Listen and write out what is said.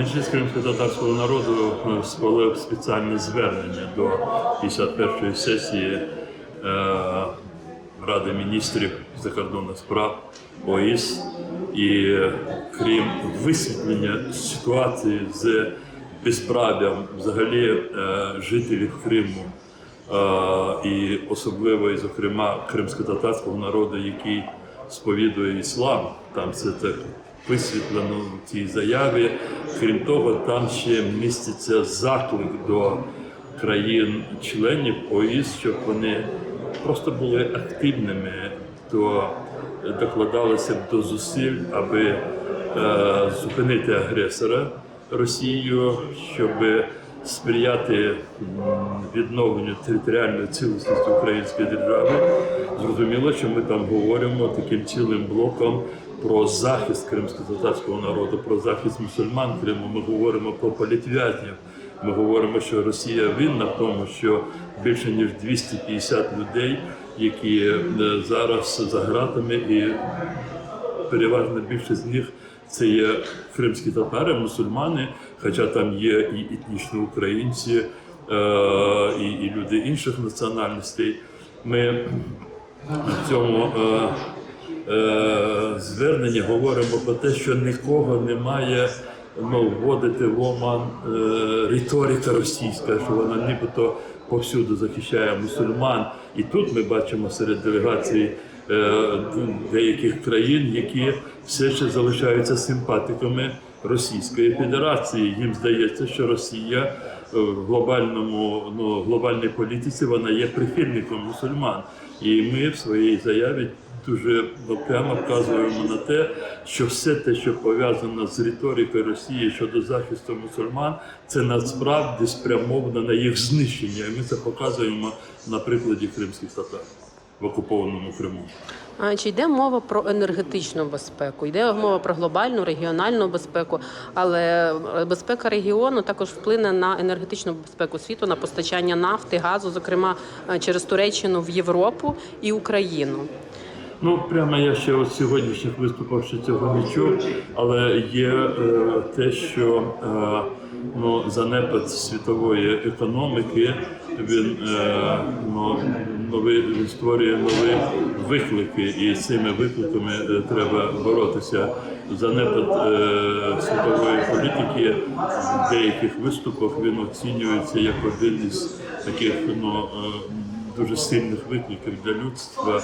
Меджліс кримсько-татарського народу е, схвалив спеціальне звернення до 51-ї сесії е, Ради міністрів закордонних справ ОІС. І е, крім висвітлення ситуації з безправ'ям взагалі е, жителів Криму е, і особливо, і, зокрема, кримсько-татарського народу, який сповідує іслам, там це так висвітлено в цій заяві. Крім того, там ще міститься заклик до країн-членів ОІС, щоб вони просто були активними, то докладалися б до зусиль, аби е, зупинити агресора Росію, щоб сприяти відновленню територіальної цілісності української держави. Зрозуміло, що ми там говоримо таким цілим блоком про захист кримсько-татарського народу, про захист мусульман Криму. Ми говоримо про політв'язнів. Ми говоримо, що Росія винна в тому, що більше ніж 250 людей, які е, зараз за ґратами і переважна більшість з них це є кримські татари, мусульмани, хоча там є і етнічні українці, е, і, і люди інших національностей. Ми в цьому е, е, зверненні говоримо про те, що нікого немає ну, вводити в оман е, риторика російська, що вона нібито повсюди захищає мусульман. І тут ми бачимо серед делегацій е, деяких країн, які все ще залишаються симпатиками Російської Федерації. Їм здається, що Росія е, в глобальному ну, глобальній політиці вона є прихильником мусульман. І ми в своїй заяві дуже прямо вказуємо на те, що все те, що пов'язано з риторикою Росії щодо захисту мусульман, це насправді спрямовано на їх знищення. І ми це показуємо на прикладі кримських татар в окупованому Криму. А Чи йде мова про енергетичну безпеку? Йде мова про глобальну регіональну безпеку, але е, безпека регіону також вплине на енергетичну безпеку світу, на постачання нафти, газу, зокрема е, через Туреччину в Європу і Україну. Ну, прямо я ще от сьогоднішніх виступах ще цього не чув, але є е, те, що е, ну, занепад світової економіки він, е, ну, новий, він створює нові виклики, і з цими викликами е, треба боротися. Занепад е, світової політики в деяких виступах він оцінюється як один із таких ну, е, дуже сильних викликів для людства.